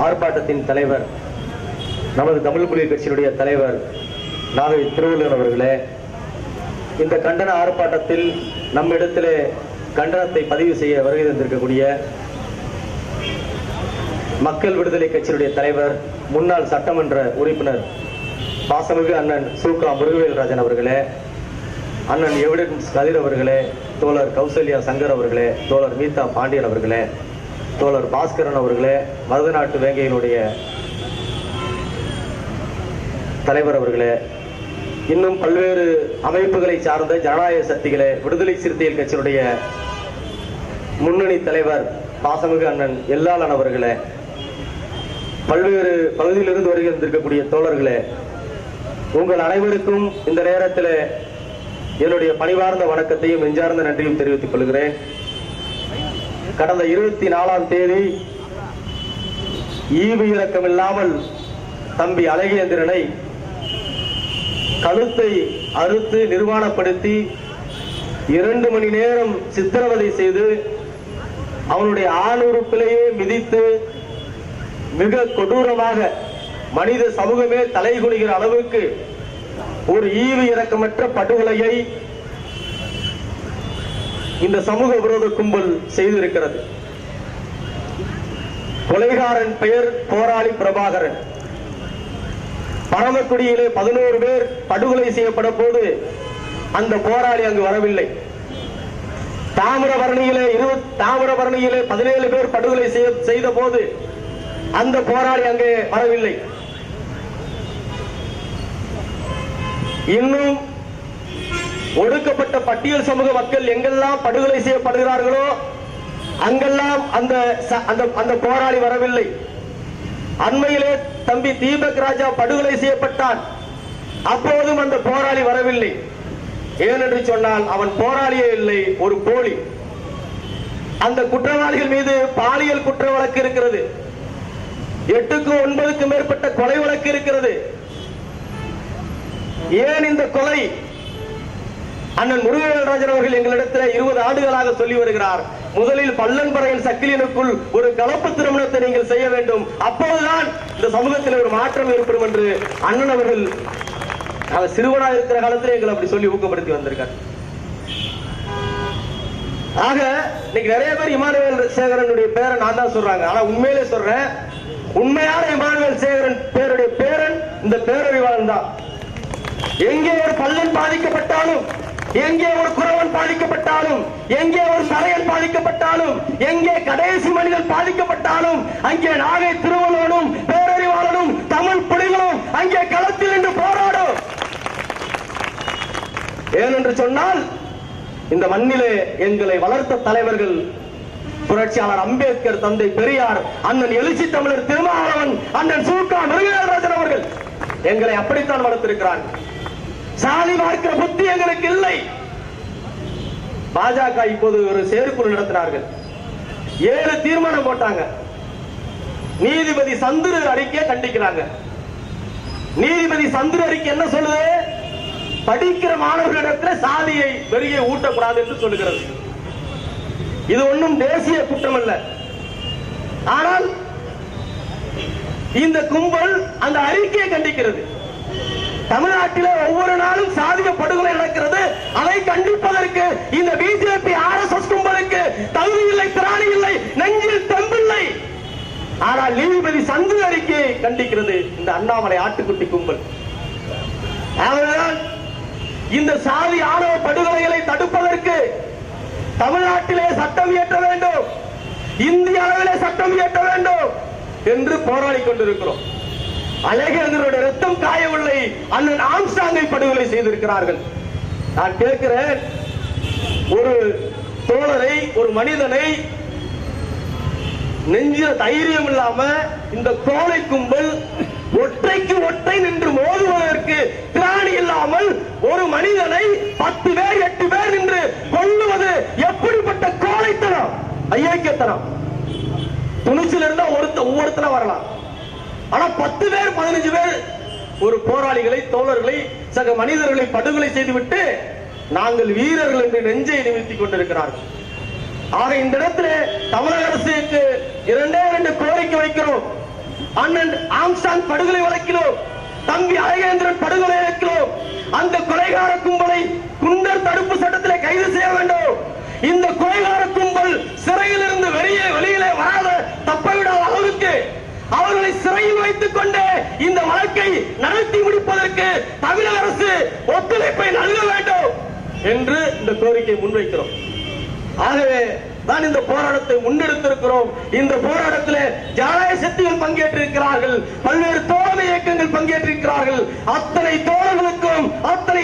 ஆர்ப்பாட்டத்தின் தலைவர் நமது தமிழ் புலிகள் கட்சியினுடைய தலைவர் நாகை திருவள்ளுவர் அவர்களே இந்த கண்டன ஆர்ப்பாட்டத்தில் நம்மிடத்திலே கண்டனத்தை பதிவு செய்ய வருகை தந்திருக்கக்கூடிய மக்கள் விடுதலை கட்சியினுடைய தலைவர் முன்னாள் சட்டமன்ற உறுப்பினர் பாசமிகு அண்ணன் சூகா முருகவேல்ராஜன் அவர்களே அண்ணன் எவிடன்ஸ் கதிர் அவர்களே தோழர் கௌசல்யா சங்கர் அவர்களே தோழர் மீதா பாண்டியன் அவர்களே தோழர் பாஸ்கரன் அவர்களே மருதநாட்டு வேங்கையினுடைய தலைவர் அவர்களே இன்னும் பல்வேறு அமைப்புகளை சார்ந்த ஜனநாயக சக்திகளே விடுதலை சிறுத்தைகள் கட்சியினுடைய முன்னணி தலைவர் பாசமிகு அண்ணன் எல்லாளன் அவர்களே பல்வேறு பகுதியிலிருந்து வருகின்றிருக்கக்கூடிய தோழர்களே உங்கள் அனைவருக்கும் இந்த நேரத்தில் என்னுடைய பணிவார்ந்த வணக்கத்தையும் நெஞ்சார்ந்த நன்றியும் தெரிவித்துக் கொள்கிறேன். கடந்த இருபத்தி நாலாம் தேதி ஈவு இறக்கம் இல்லாமல் தம்பி அழகேந்திரனை கழுத்தை அறுத்து நிர்வாணப்படுத்தி இரண்டு மணி நேரம் சித்திரவதை செய்து அவனுடைய ஆணுறுப்பிலேயே மிதித்து மிக கொடூரமாக மனித சமூகமே தலைகுனிகிற அளவுக்கு ஒரு ஈவு இறக்கமற்ற படுகொலையை இந்த சமூக விரோத கும்பல் செய்திருக்கிறது. கொலைகாரன் பெயர் போராளி பிரபாகரன். பரமக்குடியிலே பதினோரு பேர் படுகொலை செய்யப்பட போது அந்த போராளி அங்கு வரவில்லை. தாமிரபரணியிலே இருபது தாமிரபரணியிலே பதினேழு பேர் படுகொலை செய்ய- செய்த போது அந்த போராளி அங்கே வரவில்லை. இன்னும் ஒடுக்கப்பட்ட பட்டியல் சமூக மக்கள் எங்கெல்லாம் படுகொலை செய்யப்படுகிறார்களோ அங்கெல்லாம் அந்த ச- அந்த அந்த போராளி வரவில்லை. அண்மையிலே தம்பி தீபக் ராஜா படுகொலை செய்யப்பட்டான். அப்போதும் அந்த போராளி வரவில்லை. ஏனென்று சொன்னால் அவன் போராளியே இல்லை ஒரு போலி. அந்த குற்றவாளிகள் மீது பாலியல் குற்ற வழக்கு இருக்கிறது. எட்டுக்கும் ஒன்பதுக்கும் மேற்பட்ட கொலை வழக்கு இருக்கிறது. ஏன் இந்த கொலை? அண்ணன் முருகவேல்ராஜன் அவர்கள் எங்களிடத்தில் இருபது ஆண்டுகளாக சொல்லி வருகிறார். முதலில் பல்லன்பறையின் சக்கிலினுக்குள் ஒரு கலப்பு திருமணத்தை நீங்கள் செய்ய வேண்டும். அப்போதுதான் இந்த சமூகத்தில் ஒரு மாற்றம் ஏற்படும் என்று அண்ணன் அவர்கள் அவர் சிறுவனாக இருக்கிற காலத்தில் எங்களை அப்படி சொல்லி ஊக்கப்படுத்தி வந்திருக்கார். ஆக இன்னைக்கு நிறைய பேர் இமானுவேல் சேகரனுடைய பேரை நான் தான் சொல்றாங்க. ஆனா உண்மையிலே சொல்றேன் உண்மையான இமானுவேல் சேகரன் பேருடைய பேரன் இந்த பேரறிவாளன் தான். எங்கே ஒரு பல்லன் பாதிக்கப்பட்டாலும் எங்கே ஒரு குறவன் பாதிக்கப்பட்டாலும் எங்கே ஒரு சரையன் பாதிக்கப்பட்டாலும் எங்கே கடைசி மனிதன் பாதிக்கப்பட்டாலும் அங்கே நாகை திருவள்ளுவனும் பேரறிவாளனும் தமிழ் புலிகளும் அங்கே களத்தில் நின்று போராடும். ஏனென்று சொன்னால் இந்த மண்ணிலே எங்களை வளர்த்த தலைவர்கள் புரட்சியாளர் அம்பேத்கர் தந்தை பெரியார் அண்ணன் எழுச்சி தமிழர் திருமாவளவன் அண்ணன் சூக்கா முருகராஜன் அவர்கள் எங்களை அப்படித்தான் வளர்த்திருக்கிறார்கள். சாதி பார்க்கிற புத்தி எங்களுக்கு இல்லை. பாஜக இப்போது ஒரு செயற்குழு நடத்தினார்கள். ஏழு தீர்மானம் போட்டாங்க. நீதிபதி சந்துரு அறிக்கையை கண்டிக்கிறாங்க. நீதிபதி சந்துரு அறிக்கை என்ன சொல்லுது? படிக்கிற மாணவர்களிடத்தில் சாதியை வெறியை ஊட்டக்கூடாது என்று சொல்லுகிறது. இது ஒன்றும் தேசிய குற்றம் அல்ல ஆனால் இந்த கும்பல் அந்த அறிக்கையை கண்டிக்கிறது. தமிழ்நாட்டிலே ஒவ்வொரு நாளும் சாதிய படுகொலை நடக்கிறது. அதை கண்டிப்பதற்கு இந்த பிஜேபி ஆர்எஸ்எஸ் கும்பலுக்கு தகுதி இல்லை திராணி இல்லை நெஞ்சில் தெம்பில்லை. ஆனால் நீதிபதி சந்து அறிக்கையை கண்டிக்கிறது இந்த அண்ணாமலை ஆட்டுக்குட்டி கும்பல். ஆகவேதான் இந்த சாதி ஆணவ படுகொலைகளை தடுப்பதற்கு தமிழ்நாட்டிலே சட்டம் இயற்ற வேண்டும். இந்திய அளவிலே சட்டம் இயற்ற வேண்டும் என்று போராடி கொண்டிருக்கிறோம். அழகேந்திரனுடைய ரத்தம் காயவில்லை அண்ணன் ஆம்ஸ்டாங்கை படுகொலை செய்திருக்கிறார்கள். நான் கேட்கிறேன் ஒரு தோழரை ஒரு மனிதனை நெஞ்ச தைரியம் இல்லாம இந்த கோழை கும்பல் ஒற்றைக்கு ஒற்றை நின்று மோதுவதற்கு திராணி இல்லாமல் ஒரு மனிதனை பத்து பேர் எட்டு பேர் நின்று கொள்ளுவது எப்படிப்பட்ட கோழைத்தனம்? ஐயோக்கியத்தனம் துணிச்சல் இருந்தா ஒருத்த ஒவ்வொருத்தனா வரலாம். ஆனா பத்து பேர் பதினஞ்சு பேர் ஒரு போராளிகளை தோழர்களை சக மனிதர்களை படுகொலை செய்துவிட்டு நாங்கள் வீரர்கள் என்று நெஞ்சை நிமித்திக் கொண்டிருக்கிறார்கள். ஆக இந்த இடத்துல தமிழக அரசுக்கு இரண்டே இரண்டு கோரிக்கை வைக்கிறோம். அண்ணன் ஆம்ஸ்டாங் படுகொலை வழக்கிலோ தம்பி அழகேந்திரன் படுகொலை வழக்கிலோ அந்த கொலைகார கும்பலை குண்டர் தடுப்பு சட்டத்திலே கைது செய்ய வேண்டும். இந்த கொலைகார கும்பல் சிறையில் இருந்து வெளியே வெளியிலே வராத தப்பவிடாத அளவுக்கு அவர்களை சிறையில் வைத்துக் கொண்டு இந்த வழக்கை நடத்தி முடிப்பதற்கு தமிழக அரசு ஒத்துழைப்பை நல்க வேண்டும் என்று இந்த கோரிக்கை முன்வைக்கிறோம். ஆகவே தான் இந்த போராட்டத்தை முன்னெடுத்திருக்கிறோம். இந்த போராட்டத்தில் ஜனநாயக சக்திகள் பங்கேற்றிருக்கிறார்கள். பல்வேறு தோழமை இயக்கங்கள் பங்கேற்றிருக்கிறார்கள். அத்தனை தோழர்களுக்கும் அத்தனை